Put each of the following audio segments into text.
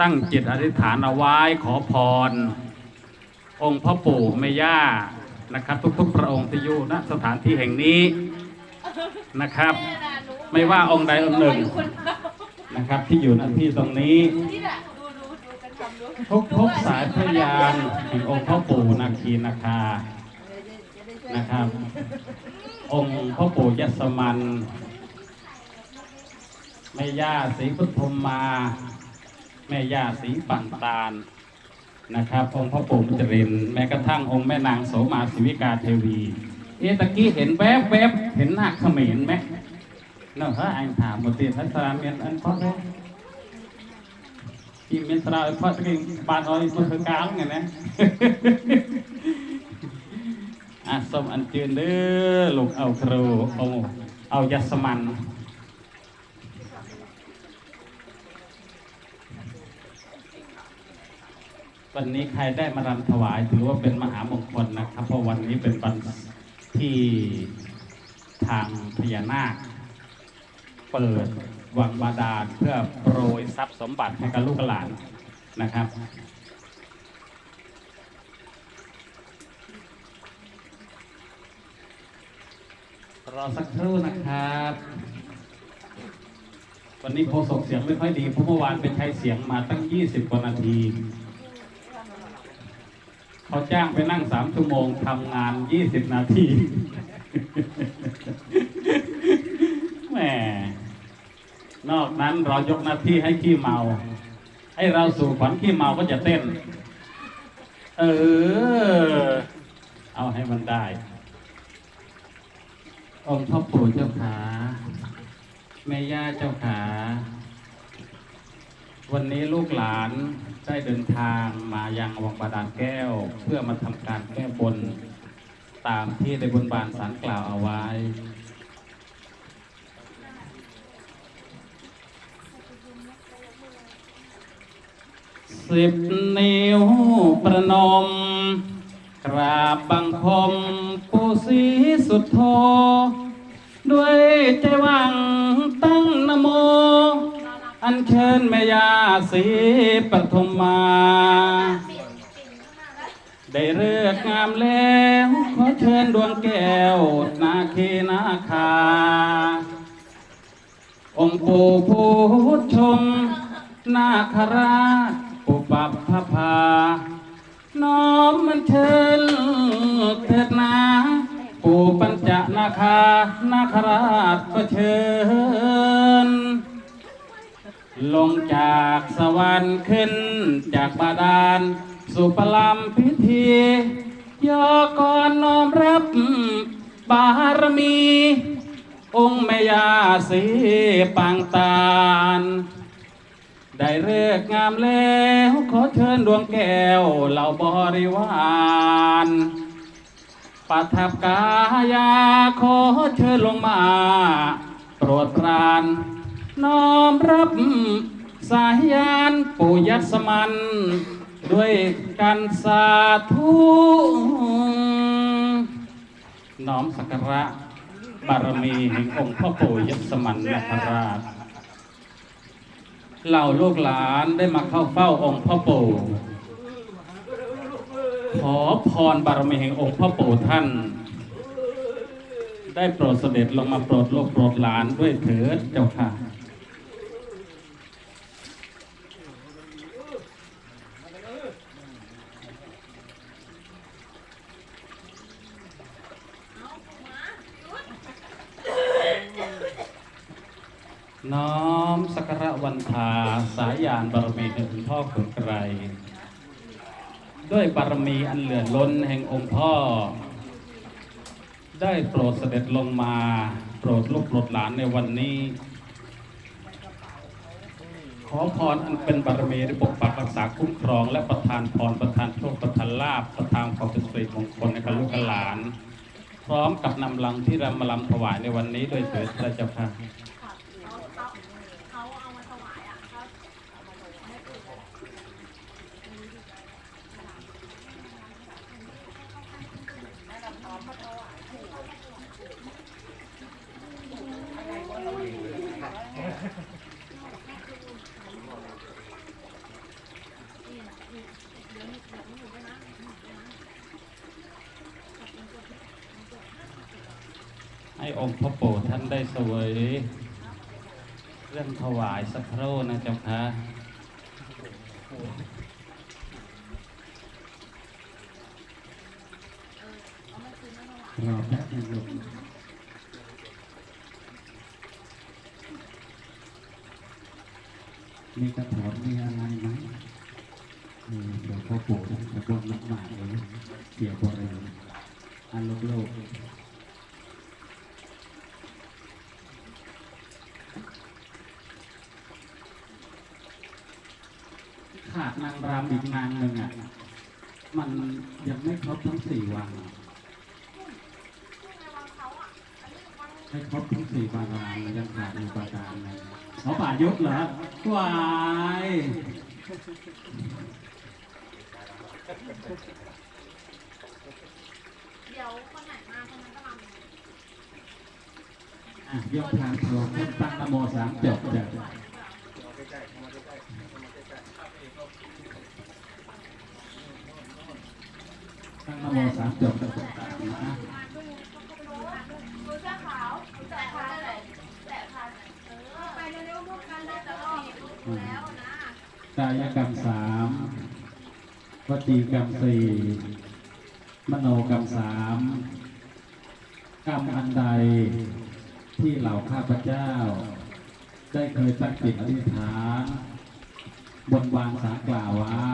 ตั้งจิตอธิษฐานเอาไว้ขอพร องค์พ่อปู่แม่ย่านะครับ ทุกๆ พระองค์ที่อยู่ณสถานที่แห่งนี้นะครับ ไม่ว่าองค์ใดองค์หนึ่งนะครับที่อยู่ณที่ตรงนี้ทุกทุกสายพยานแห่งองค์พ่อปู่นาคีนาคานะครับ องค์พ่อปู่ยศมันแม่ย่าศรีพุทธมมา แม่ย่าสีปังตาลนะครับ องค์พระปู่มุจริน แม้กระทั่งองค์แม่นางโสมาสิวิกาเทวี เอตะกี้เห็นแวบแวบเห็นหน้าเขมรไหมเนาะฮะอันถามหมดเตียนทัศรเมียนอันเพราะเลยที่เมียนสราเพราะตะกี้บานอ้อยมือกลางไงนะอะสมอันเจือนเด้อลูกเอาครูเอาเอายศมัน วันนี้ใครได้มารำถวายถือว่าเป็นมหามงคลนะครับ เพราะวันนี้เป็นวันที่ทางพญานาค เปิดวังบาดาลเพื่อโปรยทรัพย์สมบัติให้กับลูกหลานนะครับรอสักครู่นะครับ วันนี้โฆษกเสียงไม่ค่อยดีเพราะเมื่อวานไปใช้เสียงมาตั้ง 20 กว่านาที จ้างไปนั่ง3ชั่วโมงทำงาน20นาทีแหมนอกนั้นเรายกหน้าที่ให้ขี้เมา ให้เราสู่ขวัญขี้เมาก็จะเต้น เออ เอาให้มันได้ องค์พ่อปู่เจ้าขาแม่ย่าเจ้าขา วันนี้ลูกหลาน ได้เดินทางมายังวังบาดาลแก้ว เพื่อมาทำการแก้บนตามที่ได้บนบานสารกล่าวเอาไว้ สิบนิ้วประนม กราบบังคมผู้ศรีสุดโท ด้วยใจวัง อันเชิญแม่ยาศรีปฐมมา ได้เลือกงามแล้ว ขอเชิญดวงแก้ว นาคีนาคา องค์ปู่ผู้ชม นาคราชปุปับพภา น้อมมันเชิญเถิดนาปู่ปัญจนาคา นาคราชก็เชิญ ลงจากสวรรค์ขึ้นจากบาดาลสู่ปลัมพิธีย่อก่อนน้อมรับบารมี องค์แม่ยาศรีปางตาล ได้เลิกงามแล้วขอเชิญดวงแก้วเหล่าบริวารปัทับกายาขอเชิญลงมา โปรดปราน น้อมรับสายยานปู่ยัสมัน ด้วยกันสาธุน้อมสักการะบารมีแห่งองค์พ่อปู่ยัสมันนคราชเหล่าลูกหลานได้มาเข้าเฝ้าองค์พ่อปู่ขอพรบารมีแห่งองค์พ่อปู่ท่าน ได้โปรดเสด็จลงมาโปรดลูกโปรดหลานด้วยเถิดเจ้าค่ะ น้อมสักการะวันทาสายยานบารมีแห่งองค์พ่อขุนไกร ด้วย บารมีอันเหลือล้นแห่งองค์พ่อ ได้โปรดเสด็จลงมาโปรดลูกโปรดหลานในวันนี้ ขอพรอันเป็นบารมีได้ปกปักรักษาคุ้มครอง และประทานพรประทานโชคประทานลาภประทานความเป็นสิริมงคลในกับลูกหลาน พร้อมกับนำลังที่รำมาลำถวายในวันนี้โดยเถิดพระเจ้าค่ะ เขาเอามาถวายอะเขา น ให้องค์พระโปรดท่านได้สวยเรื่องถวายสักครู่นะเจ้าค่ะ รอแป๊บนึงลูกมีกระถอนมีอะไรไหมเดี๋ยวพ่อปู่ท่านจะบนนักหมากเลยเกี่ยวกับอะไรอันโลกโลกขาดนางรำอีกนางหนึ่งอะ มันยังไม่ครบทั้งสี่วันอะ ให้ครบทั้งสี่วันรำมันยังขาดอยู่ประการหนึงเขาป่ายุกเหรอวายเดี๋ยวคนไหนมาคนนั้นก็รำอะยกทางโปรขึ้นตั้งนโมสามจบจ้ะตั้งนโมสามจบจะตามนะ ดูเสื้อขาวดูแต่พานเลยแต่พานเออไปเร็วๆพวกกันได้ตลอดแล้วนะ กายกรรมสามวจีกรรมสี่มโนกรรมสามกรรมอันใดที่เหล่าข้าพเจ้า ได้เคยตั้งจิตอธิษฐานบนบานสารกล่าวไว้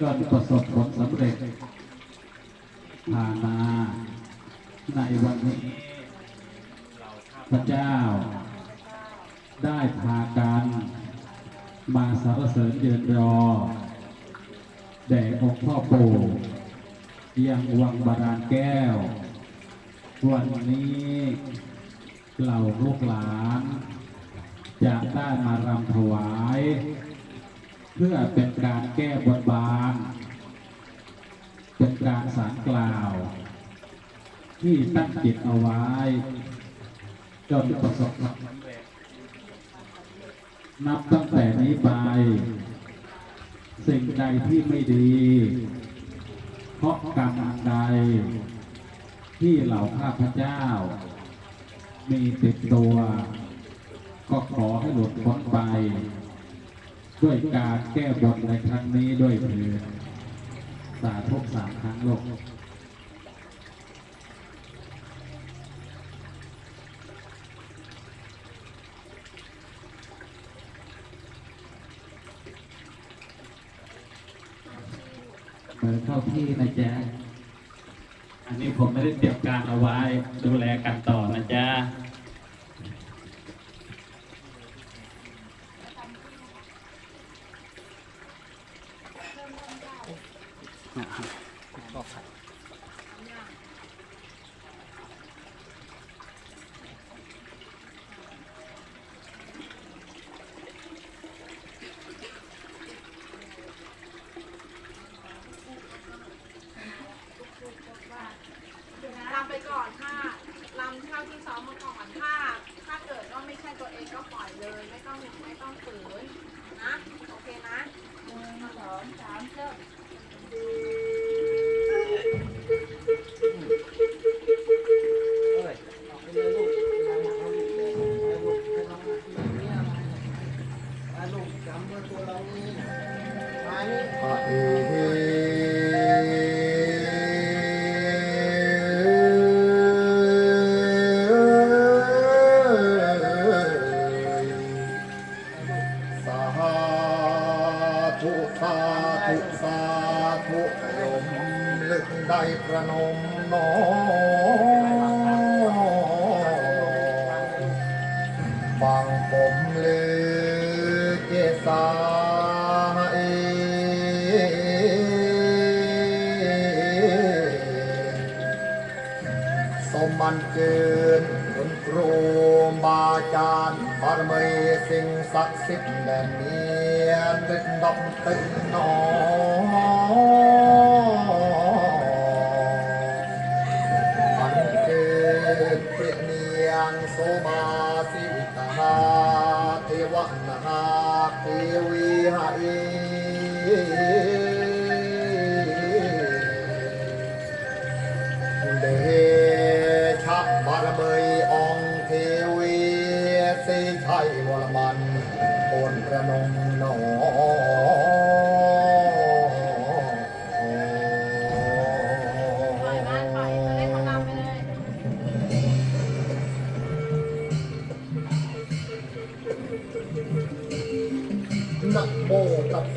จนประสบผลสำเร็จผ่านมาในวันนี้พระเจ้าได้พากัน มาสรรเสริญเยือนรอ แด่องค์พ่อปู่ยังวังบาดาลแก้ว วันนี้เหล่าลูกหลานจะได้มารำถวาย เพื่อเป็นการแก้บนบาน เป็นการสารกล่าว ที่ตั้งจิตเอาไว้จนประสบความสำเร็จ นับตั้งแต่นี้ไป สิ่งใดที่ไม่ดี เพราะกรรมอันใด ที่เหล่าข้าพเจ้า มีติดตัว ก็ขอให้หลุดพ้นไป ด้วยการแก้บนในครั้งนี้ด้วยเถิดสาธุสามครั้งโลก เออเข้าที่นะจ๊ะ อันนี้ผมไม่ได้เตรียมการเอาไว้ ดูแลกันต่อนะจ๊ะร ธุสาธุลมลึกได้ประนมน้อมฟังผมลือเกษาเอสมันเกินคุณครูบาอาจารย์บารมีสิ่งศักดิ์สิทธิ์แด่นียน ตึกดำตึกหนอ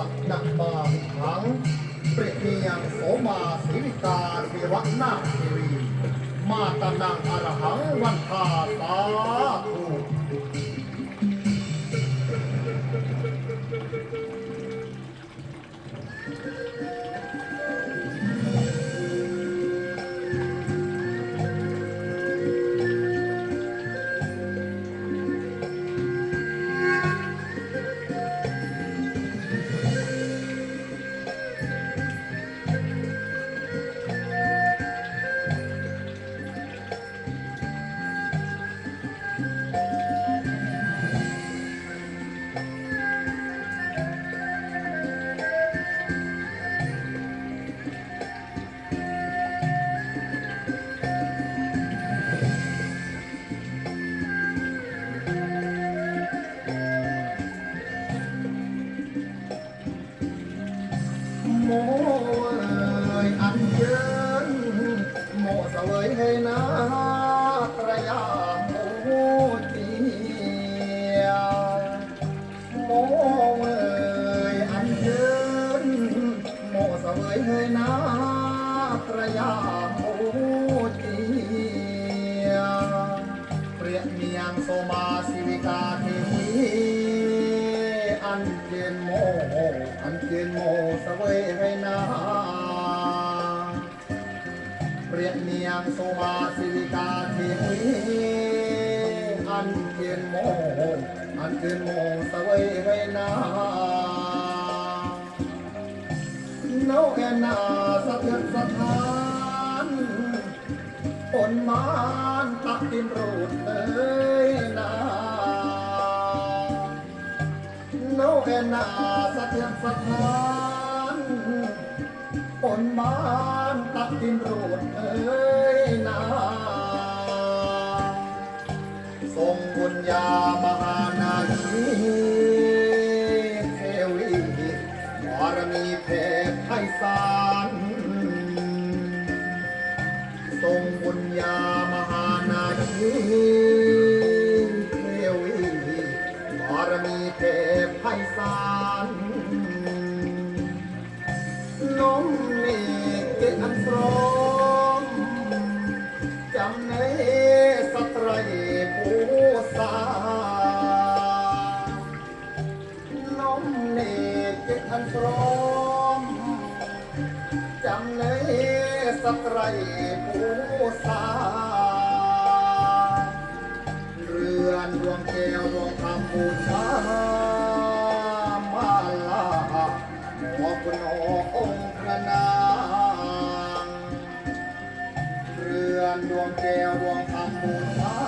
ะนะมามิหังเปรียบเมียงโสมาศิริกาเทวนาคเทวี มาตานังอรหังวันทาสาธุ บเนียงโซมาสิวิกาทวีอันเจนโมอันเจนโมสวยให้นาโนแอนนาสะเทือนสถานปนมานตักดินรูดเอ้ยนาโนเอนาสะเทือนสถานปนบ้าน ตักดินรูดเอ้ยนาทรงบุญญามหา สตรายผู้สาเรือนดวงแก้วดวงคำบูชามาลาหมอคุณโอองค์พระนางเรือนดวงแก้วดวงคำบูชา